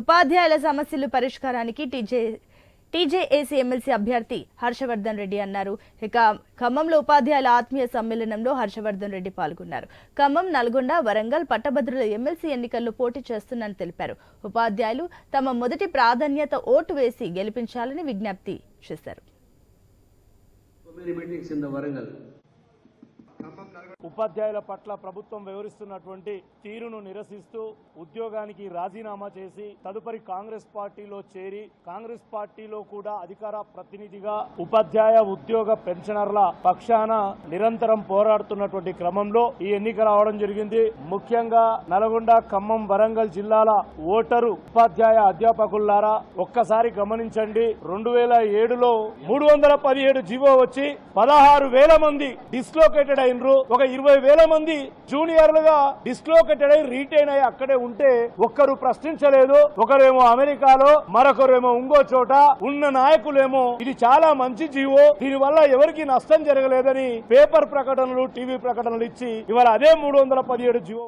ఉపాధ్యాయుల సమస్యలు పరిష్కారానికి టీజే టీజేఏసీ ఎమ్మెల్సీ అభ్యర్థి హర్షవర్ధన్ రెడ్డి అన్నారు. ఇక ఖమ్మంలో ఉపాధ్యాయుల ఆత్మీయ సమ్మేళనంలో హర్షవర్ధన్ రెడ్డి పాల్గొన్నారు. ఖమ్మం నల్గొండ వరంగల్ పట్టభద్రుల ఎమ్మెల్సీ ఎన్నికల్లో పోటీ చేస్తున్నని తెలిపారు. ఉపాధ్యాయులు తమ మొదటి ప్రాధాన్యత ఓటు వేసి గెలిపించాలని విజ్ఞప్తి చేశారు. ఉపాధ్యాయుల పట్ల ప్రభుత్వం వ్యవహరిస్తున్నటువంటి తీరును నిరసిస్తూ ఉద్యోగానికి రాజీనామా చేసి తదుపరి కాంగ్రెస్ పార్టీలో చేరి కాంగ్రెస్ పార్టీలో కూడా అధికార ప్రతినిధిగా ఉపాధ్యాయ ఉద్యోగ పెన్షనర్ల పక్షాన నిరంతరం పోరాడుతున్నటువంటి క్రమంలో ఈ ఎన్నిక రావడం జరిగింది. ముఖ్యంగా నల్గొండ ఖమ్మం వరంగల్ జిల్లాల ఓటరు ఉపాధ్యాయ అధ్యాపకులారా ఒక్కసారి గమనించండి. రెండు వేల ఏడులో మూడు వందల పదిహేడు జీవో వచ్చి పదహారు వేల మంది డిస్లోకేటెడ్ అయినరు. ఒక ఇరవై వేల మంది జూనియర్లుగా డిస్లోకేటెడ్ అయి రీటైన్ అయి అక్కడే ఉంటే ఒక్కరు ప్రశ్నించలేదు. ఒకరేమో అమెరికాలో మరొకరేమో ఇంకో చోట. ఉన్న నాయకులేమో ఇది చాలా మంచి జీవో దీని వల్ల ఎవరికి నష్టం జరగలేదని పేపర్ ప్రకటనలు టీవీ ప్రకటనలు ఇచ్చి ఇవాళ అదే మూడు వందల పదిహేడు జీవో